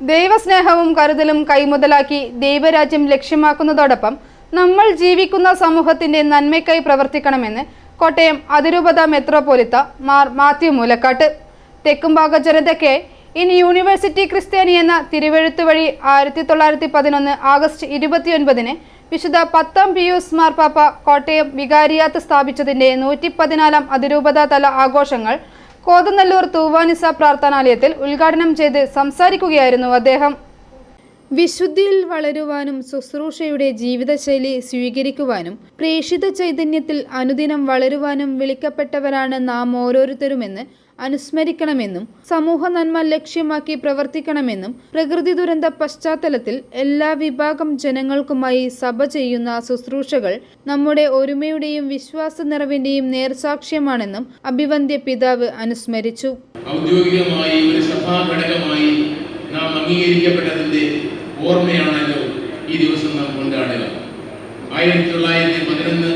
ദൈവസ്നേഹവും കരുതലും കൈമുതലാക്കി ദൈവരാജ്യം ലക്ഷ്യമാക്കുന്നതോടൊപ്പം നമ്മൾ ജീവിക്കുന്ന സമൂഹത്തിന്റെ നന്മയ്ക്കായി പ്രവർത്തിക്കണമെന്ന് കോട്ടയം അതിരൂപത മെത്രോപൊലിത്ത മാർ മാത്യു മൂലക്കാട്ട്. തെക്കുംഭാഗ ജനതയ്ക്ക് ഇൻ യൂണിവേഴ്സിറ്റി ക്രിസ്ത്യാനി എന്ന തിരുവഴുത്തു വഴി ആയിരത്തി തൊള്ളായിരത്തി പതിനൊന്ന് ആഗസ്റ്റ് ഇരുപത്തിയൊൻപതിന് വിശുദ്ധ പത്താം പിയൂസ് മാർപ്പാപ്പ കോട്ടയം വികാരിയാത്ത് സ്ഥാപിച്ചതിന്റെ നൂറ്റി പതിനാലാം അതിരൂപതാ തല ആഘോഷങ്ങൾ കോതനല്ലൂർ തൂവാനിസ പ്രാർത്ഥനാലയത്തിൽ ഉദ്ഘാടനം ചെയ്ത് സംസാരിക്കുകയായിരുന്നു അദ്ദേഹം. വിശുദ്ധിയിൽ വളരുവാനും ശുശ്രൂഷയുടെ ജീവിതശൈലി സ്വീകരിക്കുവാനും പ്രേഷിത ചൈതന്യത്തിൽ അനുദിനം വളരുവാനും വിളിക്കപ്പെട്ടവരാണ് നാം ഓരോരുത്തരുമെന്ന് അനുസ്മരിക്കണമെന്നും സമൂഹ നന്മ ലക്ഷ്യമാക്കി പ്രവർത്തിക്കണമെന്നും പ്രകൃതി ദുരന്ത പശ്ചാത്തലത്തിൽ എല്ലാ വിഭാഗം ജനങ്ങൾക്കുമായി സഭ ചെയ്യുന്ന ശുശ്രൂഷകൾ നമ്മുടെ ഒരുമയുടെയും വിശ്വാസ നിറവിന്റെയും നേർസാക്ഷ്യമാണെന്നും അഭിവന്ദ്യ പിതാവ് അനുസ്മരിച്ചു. ഔദ്യോഗികമായി ഒരു സഭാ ഘടകമായി നാം ഓർമ്മയാണല്ലോ ഈ ദിവസം നാം ആയിരത്തി തൊള്ളായിരത്തി പതിനൊന്ന്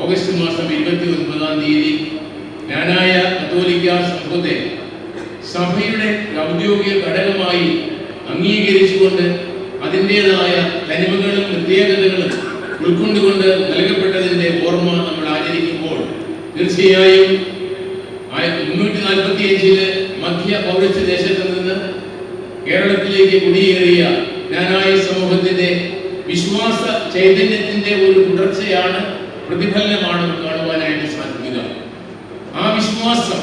ഓഗസ്റ്റ് മാസം ഇരുപത്തി ഒൻപതാം തീയതി ഞാനായ കത്തോലിക്ക സംഘത്തെ സഭയുടെ ഔദ്യോഗിക ഘടകമായി അംഗീകരിച്ചുകൊണ്ട് അതിന്റെതായ തനിമകളും പ്രത്യേകതകളും ഉൾക്കൊണ്ടുകൊണ്ട് നൽകപ്പെട്ടതിന്റെ ഓർമ്മ നമ്മൾ ആചരിക്കുമ്പോൾ തീർച്ചയായും മുന്നൂറ്റി നാൽപ്പത്തി അഞ്ചിൽ മധ്യ പൗരസ്ത്യ ദേശത്ത് നിന്ന് കേരളത്തിലേക്ക് കുടിയേറിയ ജ്ഞാനായ സമൂഹത്തിന്റെ വിശ്വാസ ചൈതന്യത്തിന്റെ ഒരു തുടർച്ചയാണ് പ്രതിഫലനമാണ് കാണുവാനായിട്ട് സാധിക്കുക ആ വിശ്വാസം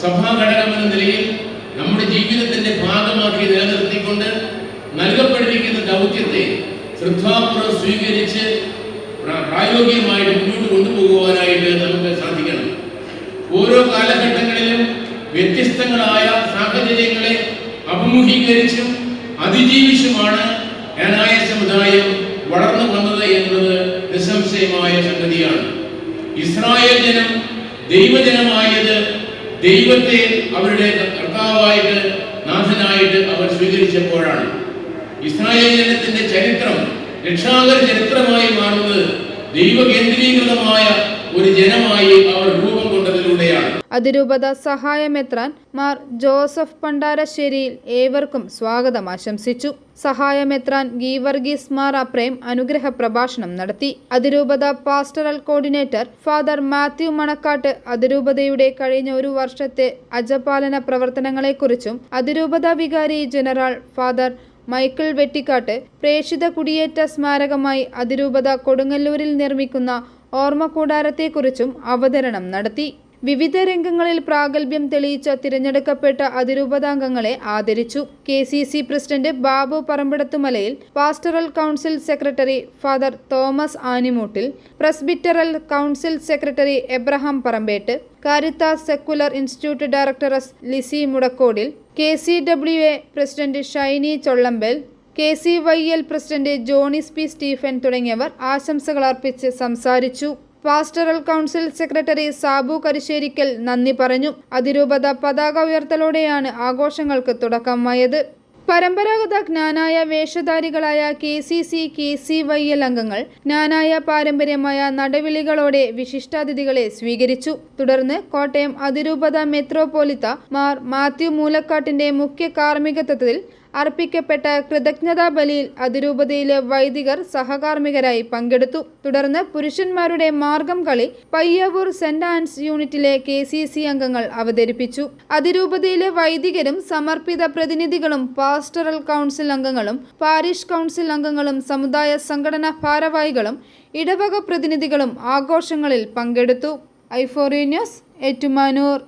സഭാ ഘടകം എന്ന നിലയിൽ നമ്മുടെ ജീവിതത്തിന്റെ ഭാഗമാക്കി നിലനിർത്തിക്കൊണ്ട് നൽകപ്പെട്ടിരിക്കുന്ന ദൗത്യത്തെ ശ്രദ്ധാപൂർവം സ്വീകരിച്ച് പ്രാ- പ്രായോഗികമായിട്ട് മുന്നോട്ട് കൊണ്ടുപോകുവാനായിട്ട് നമുക്ക് സാധിക്കണം. ഓരോ കാലഘട്ടങ്ങളിലും വ്യത്യസ്തങ്ങളായ സാഹചര്യങ്ങളെ അഭിമുഖീകരിച്ചും അതിജീവിച്ചുമാണ് ഏനായ സമുദായം വളർന്നു വന്നത് എന്നത് നിസ്സംശയമായ സംഗതിയാണ്. ഇസ്രായേൽ ജനം ദൈവജനമായത് ദൈവത്തെ അവരുടെ കർത്താവായിട്ട് നാഥനായിട്ട് അവർ സ്വീകരിച്ചപ്പോഴാണ്. ഇസ്രായേൽ ജനത്തിന്റെ ചരിത്രം രക്ഷാകര ചരിത്രമായി മാറുന്നത് ദൈവകേന്ദ്രീകൃതമായ ഒരു ജനമായി അവർ രൂപം അതിരൂപത സഹായമെത്രാൻ മാർ ജോസഫ് പണ്ടാരശ്ശേരിയിൽ ഏവർക്കും സ്വാഗതം ആശംസിച്ചു. സഹായമെത്രാൻ ഗീവർഗീസ് മാർ അപ്രേം അനുഗ്രഹ പ്രഭാഷണം നടത്തി. അതിരൂപത pastoral coordinator father Mathew Manakkattu അതിരൂപതയുടെ കഴിഞ്ഞ ഒരു വർഷത്തെ അജപാലന പ്രവർത്തനങ്ങളെക്കുറിച്ചും അതിരൂപത വികാരി ജനറൽ ഫാദർ മൈക്കിൾ വെട്ടിക്കാട്ട് പ്രേക്ഷിത കുടിയേറ്റ സ്മാരകമായി അതിരൂപത കൊടുങ്ങല്ലൂരിൽ നിർമ്മിക്കുന്ന ഓർമ്മ കൂടാരത്തെക്കുറിച്ചും അവതരണം നടത്തി. വിവിധ രംഗങ്ങളിൽ പ്രാഗൽഭ്യം തെളിയിച്ച തിരഞ്ഞെടുക്കപ്പെട്ട അതിരൂപതാംഗങ്ങളെ ആദരിച്ചു. K C C president Babu Parambidathumalayil pastoral council secretary father Thomas Animoottil presbyteral council secretary Abraham Parampettu Caritas secular institute director S Lizy Mudakkodil K C W A president Shiny Chollampel K C Y L president Jonis P Stephen തുടങ്ങിയവർ ആശംസകൾ അർപ്പിച്ച് സംസാരിച്ചു. Pastoral council secretary Sabu Karisserikkal നന്ദി പറഞ്ഞു. അതിരൂപത പതാക ഉയർത്തലോടെയാണ് ആഘോഷങ്ങൾക്ക് തുടക്കമായത്. പരമ്പരാഗത ജ്ഞാനായ വേഷധാരികളായ K C C K C Y L അംഗങ്ങൾ ജ്ഞാനായ പാരമ്പര്യമായ നടവിളികളോടെ വിശിഷ്ടാതിഥികളെ സ്വീകരിച്ചു. തുടർന്ന് കോട്ടയം അതിരൂപത മെത്രോപോലിത്ത മാർ മാത്യു മൂലക്കാട്ടിന്റെ മുഖ്യ കാർമ്മികത്വത്തിൽ അർപ്പിക്കപ്പെട്ട കൃതജ്ഞതാ ബലിയിൽ അതിരൂപതയിലെ വൈദികർ സഹകാർമികരായി പങ്കെടുത്തു. തുടർന്ന് പുരുഷന്മാരുടെ മാർഗം കളി പയ്യവൂർ സെന്റ് ആൻസ് യൂണിറ്റിലെ കെ സി സി അംഗങ്ങൾ അവതരിപ്പിച്ചു. അതിരൂപതയിലെ വൈദികരും സമർപ്പിത പ്രതിനിധികളും പാസ്റ്ററൽ കൗൺസിൽ അംഗങ്ങളും പാരിഷ് കൗൺസിൽ അംഗങ്ങളും സമുദായ സംഘടനാ ഭാരവാഹികളും ഇടവക പ്രതിനിധികളും ആഘോഷങ്ങളിൽ പങ്കെടുത്തു. ഐഫോറി ന്യൂസ് ഏറ്റുമാനൂർ.